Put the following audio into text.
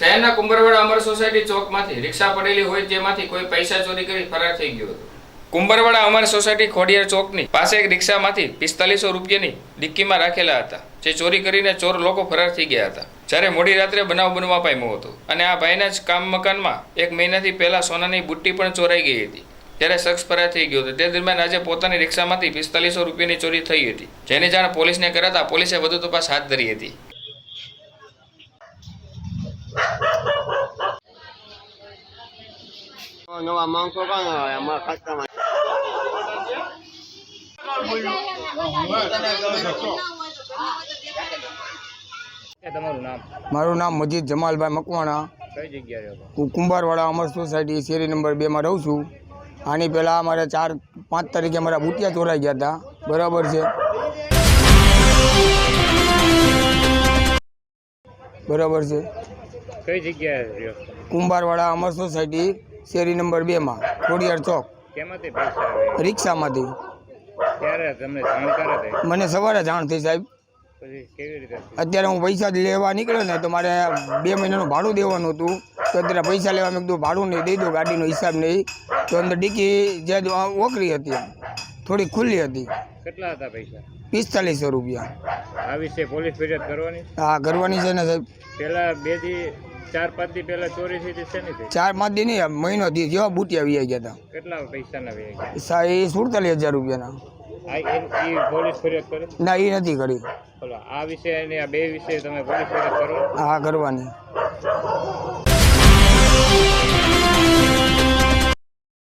શહેરના કુંભરવાડા અમર સોસાયટી ચોકમાંથી રિક્ષા પડેલી હોય જેમાંથી કોઈ પૈસા ચોરી કરી ફરાર થઈ ગયો હતો. કુંભરવાડા અમર સોસાયટી ખોડિયાર ચોકની પાસે એક રિક્ષામાંથી પિસ્તાલીસો રૂપિયાની ડિક્કીમાં રાખેલા હતા, જે ચોરી કરીને ચોર લોકો ફરાર થઈ ગયા હતા. જ્યારે મોડી રાત્રે બનાવ બનવા પામ્યો હતો અને આ ભાઈના જ કામ મકાનમાં એક મહિનાથી પહેલા સોનાની બુટ્ટી પણ ચોરાઈ ગઈ હતી. ત્યારે શખ્સ ફરાર થઈ ગયો હતો. તે દરમિયાન આજે પોતાની રિક્ષામાંથી પિસ્તાલીસો રૂપિયાની ચોરી થઈ હતી. જેની જાણ પોલીસને કરાતા પોલીસે વધુ તપાસ હાથ ધરી હતી. નવા માણસો કાં આવે? અમારા ખાતામાં. તમારું નામ મારું નામ મજીદ જમાલભાઈ મકવાણા. કઈ જગ્યાએ હું કુંભારવાડા અમર સોસાયટી શેરી નંબર બેમાં રહું છું. આની પહેલાં અમારે ચાર પાંચ તારીખે અમારા બુટિયા ચોરાઈ ગયા હતા. બરાબર છે. બરાબર છે. કઈ જગ્યાએ કુંભારવાડા અમર સોસાયટી શેરી નંબર બેમાં ખોડિયાર ચોક. રિક્ષામાંથી. મને સવારે જાણ થઈ સાહેબ. અત્યારે હું પૈસા લેવા નીકળ્યો ને તો મારે બે મહિનાનું ભાડું દેવાનું હતું. તો અત્યારે પૈસા લેવા મેં કીધું ભાડું નહીં દઈ દો ગાડીનો હિસાબ નહીં. તો અંદર ડીકી જે ઓકરી હતી થોડી ખુલ્લી હતી. કેટલા હતા પૈસા? પિસ્તાલીસો રૂપિયા. આ વિશે પોલીસ ફરિયાદ કરવાની? હા કરવાની છે ને સાહેબ. પહેલાં બે દી ચાર પાંચ દી પહેલા ચોરી થઈ હતી ને ચાર પાંચ દી નહીં મહિનો થી જેવા બુટિયા વી ગયા હતા. કેટલા પૈસાના વે ગયા? એ સુડતાલીસ હજાર રૂપિયાના. ના એ નથી કરી. આ વિશે અને આ બે વિશે તમે પોલીસ ફરિયાદ કરો? હા કરવાની.